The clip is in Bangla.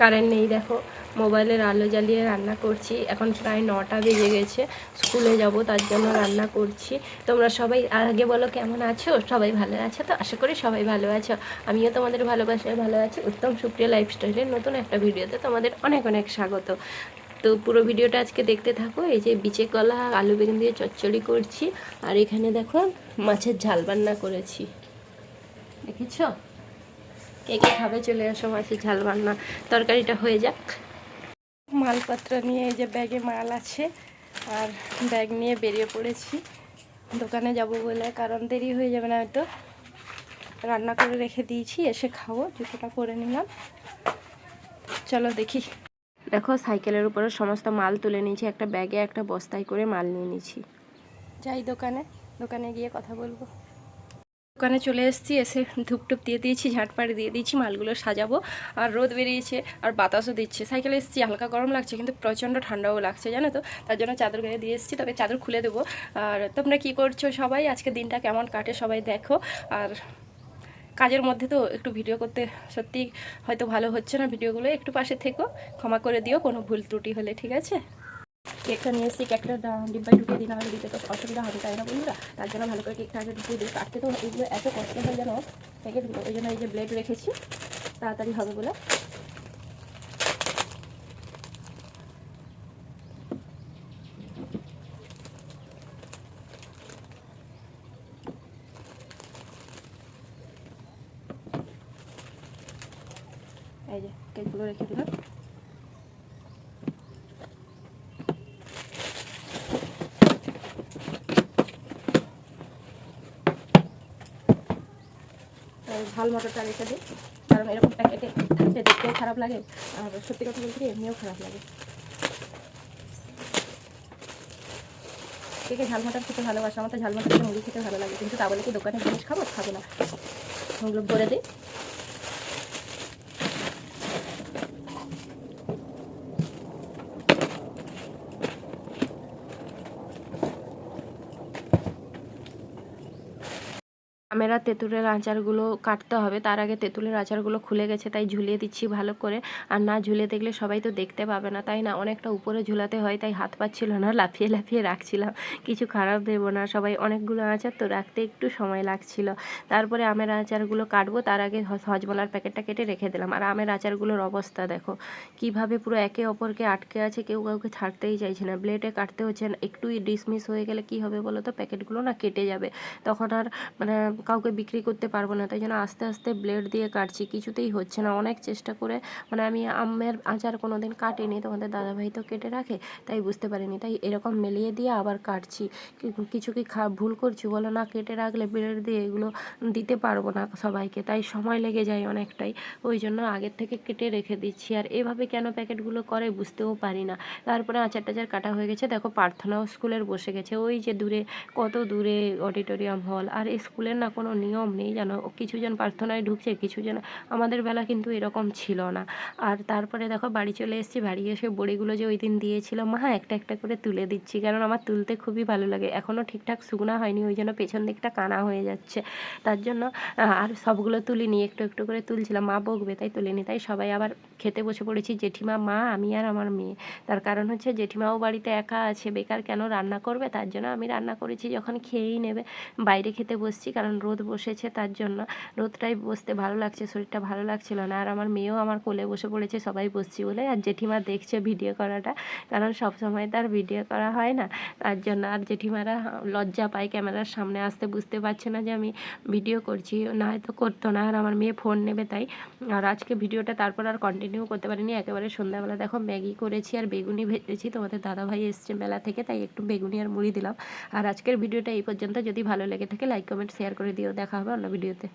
কারেন্ট নেই, দেখো। মোবাইলের আলো জ্বালিয়ে রান্না করছি। এখন প্রায় নটা বেজে গেছে, স্কুলে যাব, তার জন্য রান্না করছি। তোমরা সবাই আগে বলো, কেমন আছো? সবাই ভালো আছো তো? আশা করি সবাই ভালো আছো। আমিও তোমাদের ভালোবাসায় ভালো আছি। উত্তম সুপ্রিয় লাইফস্টাইলের নতুন একটা ভিডিওতে তোমাদের অনেক অনেক স্বাগত। তো পুরো ভিডিওটা আজকে দেখতে থাকো, এই যে বিচে কলা, আলু বেগুন দিয়ে চচ্চড়ি করছি। আর এখানে দেখো, মাছের ঝাল রান্না করেছি। দেখেছ? কে কে খাবে চলে আসো মাছের ঝাল রান্না তরকারিটা হয়ে যাক। মালপত্র নিয়ে এই যে ব্যাগে মাল আছে, আর ব্যাগ নিয়ে বেরিয়ে পড়েছি। দোকানে যাব বলে, কারণ দেরি হয়ে যাবে না হয়তো। রান্না করে রেখে দিয়েছি, এসে খাব, জুতোটা পরে নিলাম। চলো দেখি। দেখো, সাইকেলের উপরে সমস্ত মাল তুলে নিয়েছি, একটা ব্যাগে, একটা বস্তায় করে মাল নিয়ে নিয়েছি। যাই দোকানে দোকানে গিয়ে কথা বলব। দোকানে চলে এসেছি, এসে ধূপটুপ দিয়ে দিয়েছি ঝাঁটপাট দিয়ে দিয়েছি, মালগুলো সাজাবো। আর রোদ বেরিয়েছে, আর বাতাসও দিচ্ছে। সাইকেলে এসেছি, হালকা গরম লাগছে, কিন্তু প্রচণ্ড ঠান্ডাও লাগছে, জানো তো? তার জন্য চাদর গায়ে দিয়ে এসেছি, তবে চাদর খুলে দেবো। আর তোমরা কি করছ সবাই? আজকে দিনটা কেমন কাটে সবাই দেখো। আর কাজের মধ্যে তো একটু ভিডিও করতে সত্যি হয়তো ভালো হচ্ছে না ভিডিওগুলো, একটু পাশে থেকো, ক্ষমা করে দিও, কোনো ভুল ত্রুটি হলে, ঠিক আছে? কেকটা নিয়ে এসেছি কেকটা ডিব্বায় ঢুকিয়ে দিই, নাহলে দিতে তো অসুবিধা হবে তাই না বন্ধুরা? তার জন্য ভালো করে কেকটা আগে ঢুকিয়ে দিই কাটতে তো এইগুলো এত কষ্ট হয় যেন প্যাকেটগুলো ওই জন্য এই যে ব্লেড রেখেছি, তাড়াতাড়ি হবে বলে। এই যে, কেকগুলো রেখে দিলাম। ঝাল মটরটা রেখে দিই। কারণ এরকম প্যাকেটে থাকতে দেখতেও খারাপ লাগে, আর সত্যি কথা বলতে এমনিও খারাপ লাগে। কে ঝাল মটর খেতে ভালোবাসে? আমার তো ঝাল মটর মুড়ি খেতে ভালো লাগে, কিন্তু তা বলে কি দোকানে জিনিস খাব? খাব না। ওগুলো ভরে দিই। আমের তেঁতুলের আচারগুলো কাটতে হবে। তার আগে তেঁতুলের আচারগুলো খুলে গেছে, তাই ঝুলিয়ে দিচ্ছি ভালো করে। আর না ঝুলে দেখলে সবাই তো দেখতে পাবে না, তাই না? অনেকটা উপরে ঝুলাতে হয়, তাই হাত পাচ্ছিল না, লাফিয়ে লাফিয়ে রাখছিলাম। কিছু খারাপ দেবো না, সবাই অনেকগুলো আচার তো রাখতে একটু সময় লাগছিল। তারপরে আমের আচারগুলো কাটবো, তার আগে হজমলার প্যাকেটটা কেটে রেখে দিলাম। আর আমের আচারগুলোর অবস্থা দেখো, কীভাবে পুরো একে অপরকে আটকে আছে, কেউ কাউকে ছাড়তেই চাইছে না। ব্লেডে কাটতে হচ্ছে না একটু ডিসমিস হয়ে গেলে কি হবে বলো তো? প্যাকেটগুলো না কেটে যাবে। তখন আর মানে কাউকে বিক্রি করতে পারব না, তাই জন্য আস্তে আস্তে ব্লেড দিয়ে কাটছি, কিছুতেই হচ্ছে না। অনেক চেষ্টা করে মানে আমি আমের আচার কোনো দিন কাটিনি, তোমাদের দাদাভাই তো কেটে রাখে, তাই বুঝতে পারিনি। তাই এরকম মেলিয়ে দিয়ে আবার কাটছি। কিছু কি খা, ভুল করছি বলো না, কেটে রাখলে ব্লেড দিয়ে এগুলো দিতে পারব না সবাইকে, তাই সময় লেগে যায় অনেকটাই। ওই জন্য আগের থেকে কেটে রেখে দিচ্ছি, আর এভাবে কেন প্যাকেটগুলো করে বুঝতেও পারি না। তারপরে আচার টাচার কাটা হয়ে গেছে, দেখো, প্রার্থনাও স্কুলের বসে গেছে। ওই যে দূরে, কত দূরে অডিটোরিয়াম হল, আর স্কুলের না কোনো নিয়ম নেই জানো কিছুজন প্রার্থনায় ঢুকছে, কিছুজন আমাদের বেলা কিন্তু এরকম ছিল না। আর তারপরে দেখো বাড়ি চলে এসেছি, বাড়ি এসে বড়িগুলো যে ওই দিন দিয়েছিল মা, একটা একটা করে তুলে দিচ্ছি। কারণ আমার তুলতে খুবই ভালো লাগে। এখনও ঠিকঠাক শুকনা হয়নি, ওই জন্য পেছন দিকটা কানা হয়ে যাচ্ছে। তার জন্য আর সবগুলো তুলিনি, একটু একটু করে তুলছিলাম। মা বকবে, তাই তুলিনি। তাই সবাই আবার খেতে বসে পড়েছি। জেঠিমা, মা, আমি আর আমার মেয়ে। তার কারণ হচ্ছে জেঠিমাও বাড়িতে একা আছে। বেকার কেন রান্না করবে? তার জন্য আমি রান্না করেছি, যখন খেয়েই নেবে। বাইরে খেতে বসছি, কারণ রোদ বসেছে তার জন্য। রোদটাই বসতে ভালো লাগছে, শরীরটা ভালো লাগছিল না। আর আমার মেয়েও আমার কোলে বসে পড়েছে, সবাই বসছি বলে। আর জেঠিমা দেখছে ভিডিও করাটা, কারণ সব সময় তার ভিডিও করা হয় না। তার জন্য আর জেঠিমারা লজ্জা পায়, ক্যামেরার সামনে আসতে বুঝতে পারছে না যে আমি ভিডিও করছি, না হয়তো করতো না। আর আমার মেয়ে ফোন নেবে তাই। আর আজকে ভিডিওটা তারপর আর কন্টিনিউ করতে পারিনি। একেবারে সন্ধ্যাবেলা দেখো ম্যাগি করেছি আর বেগুনি ভেজেছি। তোমাদের দাদাভাই এসছে মেলা থেকে, তাই একটু বেগুনি আর মুড়ি দিলাম। আর আজকের ভিডিওটা এই পর্যন্ত। যদি ভালো লেগে থাকে লাইক কমেন্ট শেয়ার করে দিও দেখা হবে অন্য ভিডিওতে